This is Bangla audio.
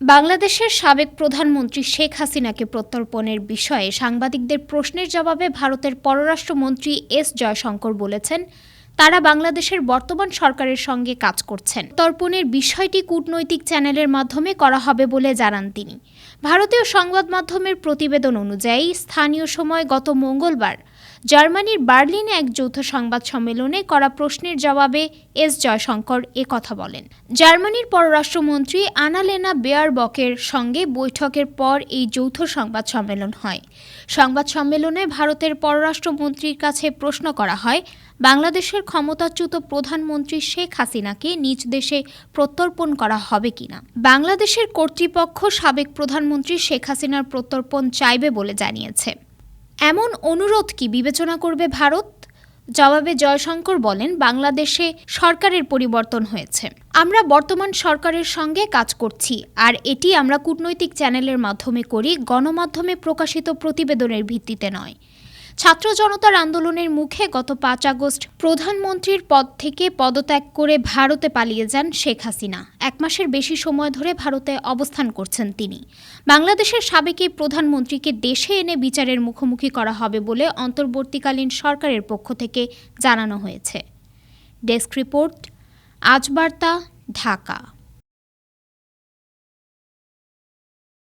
বাংলাদেশের সাবেক প্রধানমন্ত্রী শেখ হাসিনাকে প্রত্যর্পণের বিষয়ে সাংবাদিকদের প্রশ্নের জবাবে ভারতের পররাষ্ট্রমন্ত্রী এস জয়শঙ্কর বলেছেন, তারা বাংলাদেশের বর্তমান সরকারের সঙ্গে কাজ করছেন। তর্পণের বিষয়টি কূটনৈতিক চ্যানেলের মাধ্যমে করা হবে বলে জানান তিনি। ভারতীয় সংবাদ মাধ্যমের প্রতিবেদন অনুযায়ী, স্থানীয় সময় গত মঙ্গলবার জার্মানির বার্লিনে এক যৌথ সংবাদ সম্মেলনে করা প্রশ্নের জবাবে এস. জয়শঙ্কর এ কথা বলেন। জার্মানির পররাষ্ট্রমন্ত্রী আনালেনা বেয়ারবকের সঙ্গে বৈঠকের পর এই যৌথ সংবাদ সম্মেলন হয়। সংবাদ সম্মেলনে ভারতের পররাষ্ট্রমন্ত্রীর কাছে প্রশ্ন করা হয়, বাংলাদেশের ক্ষমতাচ্যুত প্রধানমন্ত্রী শেখ হাসিনাকে নিজ দেশে প্রত্যর্পণ করা হবে কিনা? বাংলাদেশের কর্তৃপক্ষ সাবেক প্রধানমন্ত্রী শেখ হাসিনার প্রত্যর্পণ চাইবে বলে জানিয়েছে। এমন অনুরোধ কি বিবেচনা করবে ভারত? জবাবে জয়শঙ্কর বলেন, বাংলাদেশে সরকারের পরিবর্তন হয়েছে। আমরা বর্তমান সরকারের সঙ্গে কাজ করছি, আর এটি আমরা কূটনৈতিক চ্যানেলের মাধ্যমে করি, গণমাধ্যমে প্রকাশিত প্রতিবেদনের ভিত্তিতে নয়। ছাত্র জনতার আন্দোলনের মুখে গত পাঁচ আগস্ট প্রধানমন্ত্রীর পদ থেকে পদত্যাগ করে ভারতে পালিয়ে যান শেখ হাসিনা। এক মাসের বেশি সময় ধরে ভারতে অবস্থান করছেন তিনি। বাংলাদেশের সাবেক এই প্রধানমন্ত্রীকে দেশে এনে বিচারের মুখোমুখি করা হবে বলে অন্তর্বর্তীকালীন সরকারের পক্ষ থেকে জানানো হয়েছে। ডেস্ক রিপোর্ট, আজ বার্তা, ঢাকা।